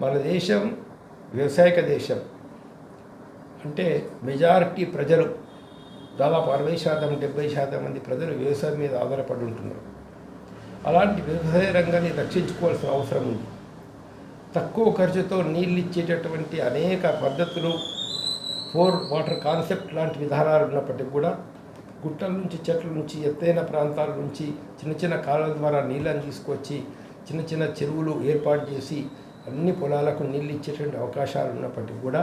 మన దేశం వ్యవసాయక దేశం. అంటే మెజారిటీ ప్రజలు దాదాపు అరవై శాతం డెబ్బై శాతం మంది ప్రజలు వ్యవసాయం మీద ఆధారపడి ఉంటున్నారు. అలాంటి వ్యవసాయ రంగాన్ని రక్షించుకోవాల్సిన అవసరం ఉంది. తక్కువ ఖర్చుతో నీళ్ళు ఇచ్చేటటువంటి అనేక పద్ధతులు ఫోర్ వాటర్ కాన్సెప్ట్ లాంటి విధానాలు ఉన్నప్పటికీ కూడా గుట్టల నుంచి చెట్ల నుంచి ఎత్తైన ప్రాంతాల నుంచి చిన్న చిన్న కాలువల ద్వారా నీళ్ళని తీసుకొచ్చి చిన్న చిన్న చెరువులు ఏర్పాటు చేసి అన్ని పొలాలకు నీళ్ళు ఇచ్చేటువంటి అవకాశాలు ఉన్నప్పటికీ కూడా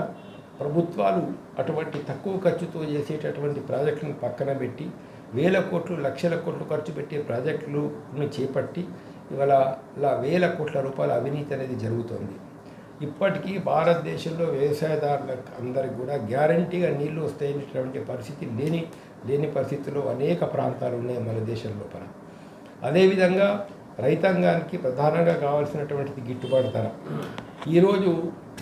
ప్రభుత్వాలు అటువంటి తక్కువ ఖర్చుతో చేసేటటువంటి ప్రాజెక్టులను పక్కన పెట్టి వేల కోట్లు లక్షల కోట్లు ఖర్చు పెట్టే ప్రాజెక్టులను చేపట్టి ఇవాళ ఇలా వేల కోట్ల రూపాయల అవినీతి అనేది జరుగుతోంది. ఇప్పటికీ భారతదేశంలో వ్యవసాయదారులకు అందరికి కూడా గ్యారంటీగా నీళ్ళు వస్తాయనేటువంటి పరిస్థితి లేని లేని పరిస్థితుల్లో అనేక ప్రాంతాలు ఉన్నాయి మన దేశం లోపల. అదేవిధంగా రైతాంగానికి ప్రధానంగా కావాల్సినటువంటిది గిట్టుబాటు ధర. ఈరోజు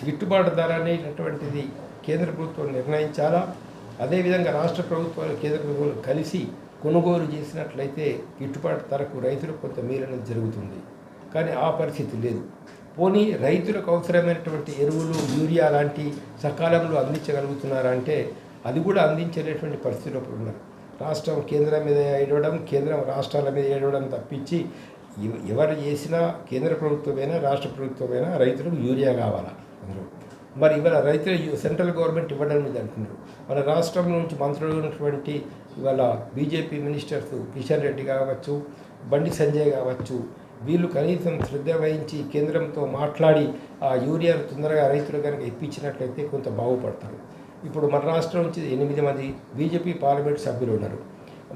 గిట్టుబాటు ధర అనేటటువంటిది కేంద్ర ప్రభుత్వం నిర్ణయించాలా? అదేవిధంగా రాష్ట్ర ప్రభుత్వాలు కేంద్ర ప్రభుత్వాలు కలిసి కొనుగోలు చేసినట్లయితే గిట్టుబాటు ధరకు రైతులకు కొంత మేలు జరుగుతుంది. కానీ ఆ పరిస్థితి లేదు. పోనీ రైతులకు అవసరమైనటువంటి ఎరువులు యూరియా లాంటి సకాలంలో అందించగలుగుతున్నారా అంటే అది కూడా అందించలేటువంటి పరిస్థితిలో ఉన్నారు రాష్ట్రం కేంద్రం మీద ఏడవడం కేంద్రం రాష్ట్రాల మీద ఏడవడం తప్పించి ఎవరు చేసినా కేంద్ర ప్రభుత్వమైనా రాష్ట్ర ప్రభుత్వమైనా రైతులకు యూరియా కావాలా అందరూ మరి ఇవాళ రైతులు సెంట్రల్ గవర్నమెంట్ ఇవ్వడం మీద అంటున్నారు. మన రాష్ట్రం నుంచి మంత్రులు ఉన్నటువంటి ఇవాళ బీజేపీ మినిస్టర్స్ కిషన్ రెడ్డి కావచ్చు బండి సంజయ్ కావచ్చు వీళ్ళు కనీసం శ్రద్ధ వహించి కేంద్రంతో మాట్లాడి ఆ యూరియాను తొందరగా రైతులు కనుక ఇప్పించినట్లయితే కొంత బాగుపడతారు. ఇప్పుడు మన రాష్ట్రం నుంచి ఎనిమిది మంది బీజేపీ పార్లమెంట్ సభ్యులు ఉన్నారు.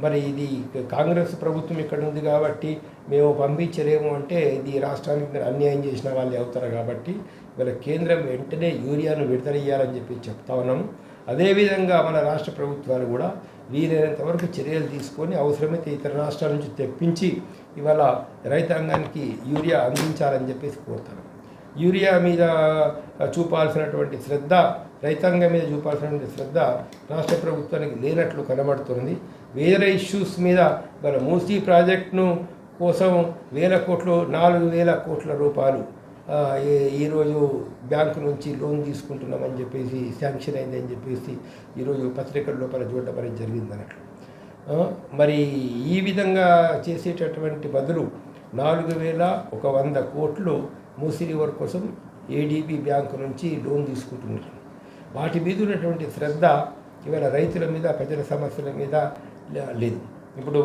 మరి ఇది కాంగ్రెస్ ప్రభుత్వం ఇక్కడ ఉంది కాబట్టి మేము పంపించలేము అంటే ఇది రాష్ట్రానికి మీరు అన్యాయం చేసిన వాళ్ళు అవుతారు కాబట్టి ఇవాళ కేంద్రం వెంటనే యూరియాను విడుదల చేయాలని చెప్పి చెప్తా ఉన్నాము. అదేవిధంగా మన రాష్ట్ర ప్రభుత్వాలు కూడా వీలైనంత వరకు చర్యలు తీసుకొని అవసరమైతే ఇతర రాష్ట్రాల నుంచి తెప్పించి ఇవాళ రైతాంగానికి యూరియా అందించాలని చెప్పేసి కోరుతాను యూరియా మీద చూపాల్సినటువంటి శ్రద్ధ రైతాంగం మీద చూపాల్సినటువంటి శ్రద్ధ రాష్ట్ర ప్రభుత్వానికి లేనట్లు కనబడుతుంది. వేరే ఇష్యూస్ మీద మన మూసీ ప్రాజెక్టును కోసం వేల కోట్లు నాలుగు వేల కోట్ల రూపాయలు ఈ- ఈరోజు బ్యాంకు నుంచి లోన్ తీసుకుంటున్నామని చెప్పేసి శాంక్షన్ అయిందని చెప్పేసి ఈరోజు పత్రికల లోపల చూడడం అనేది జరిగింది అన్నట్లు. మరి ఈ విధంగా చేసేటటువంటి బదులు నాలుగు వేల ఒక వంద కోట్లు మూసీ రివర్ కోసం ఏడీబీ బ్యాంకు నుంచి లోన్ తీసుకుంటున్నారు. వాటి మీద ఉన్నటువంటి శ్రద్ధ ఇవాళ రైతుల మీద ప్రజల సమస్యల మీద లేదు. ఇప్పుడు